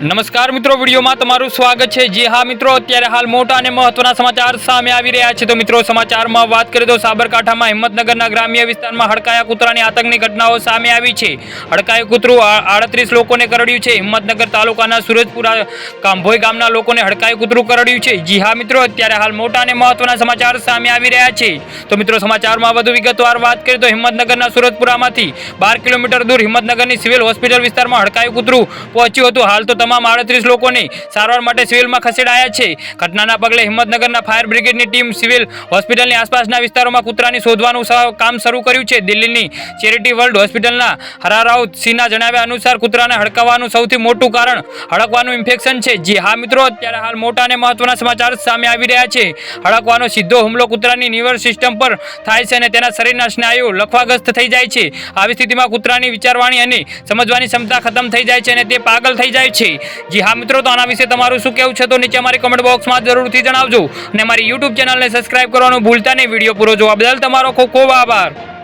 નમસ્કાર મિત્રો, વિડીયોમાં તમારું સ્વાગત છે. જે હા મિત્રો, અત્યારે હાલ મોટા અને મહત્વના સમાચાર સામે આવી રહ્યા છે. તો મિત્રો, સમાચારમાં વાત કરીએ તો સાબરકાંઠામાં હિંમતનગરના ગ્રામ્ય વિસ્તારમાં હડકાયા કૂતરાની આતંકની ઘટનાઓ સામે આવી છે. હડકાયું કૂતરું આડત્રીસ લોકોને કરડ્યું છે. હિંમતનગર તાલુકાના સુરજપુરા, કાંભોઈ ગામના લોકોને હડકાયું કૂતરું કરડ્યું છે. જી હા મિત્રો, અત્યારે હાલ મોટા અને મહત્વના સમાચાર સામે આવી રહ્યા છે. તો મિત્રો સમાચારમાં વધુ વિગતવાર વાત કરીએ તો હિંમતનગરના સુરતપુરામાંથી બાર કિલોમીટર દૂર હિંમતનગરની સિવિલ હોસ્પિટલ વિસ્તારમાં હડકાયું કૂતરું પહોંચ્યું હતું. હાલ તો તમામ આડત્રીસ લોકોને સારવાર માટે સિવિલમાં ખસેડાયા છે. ઘટનાના પગલે હિંમતનગરના ફાયર બ્રિગેડની ટીમ સિવિલ હોસ્પિટલની આસપાસના વિસ્તારોમાં કૂતરાની શોધવાનું કામ શરૂ કર્યું છે. દિલ્હીની ચેરિટી વર્લ્ડ હોસ્પિટલના હરારાવ સિંહના જણાવ્યા અનુસાર કૂતરાને હડકાવાનું સૌથી મોટું કારણ હડકવાનું ઇન્ફેક્શન છે. જી હા મિત્રો, અત્યારે હાલ મોટા અને મહત્વના સમાચાર સામે આવી રહ્યા છે. હડકવાનો સીધો હુમલો કૂતરાની નિવર સિસ્ટમ પર થાય છે અને તેના શરીરના સ્નાયુઓ લખવાગ્રસ્ત થઈ જાય છે. આવી સ્થિતિમાં કૂતરાની વિચારવાની અને સમજવાની ક્ષમતા ખતમ થઈ જાય છે અને તે પાગલ થઈ જાય છે. જી હા મિત્રો, તો આના વિશે તમારું શું કહેવું છે? તો નીચે અમારી કમેન્ટ બોક્સમાં જરૂરથી જણાવજો. અને અમારી યુટ્યુબ ચેનલને સબસ્ક્રાઈબ કરવાનું ભૂલતા નહીં. વીડિયો પૂરો જોવા બદલ તમારો ખૂબ ખૂબ આભાર.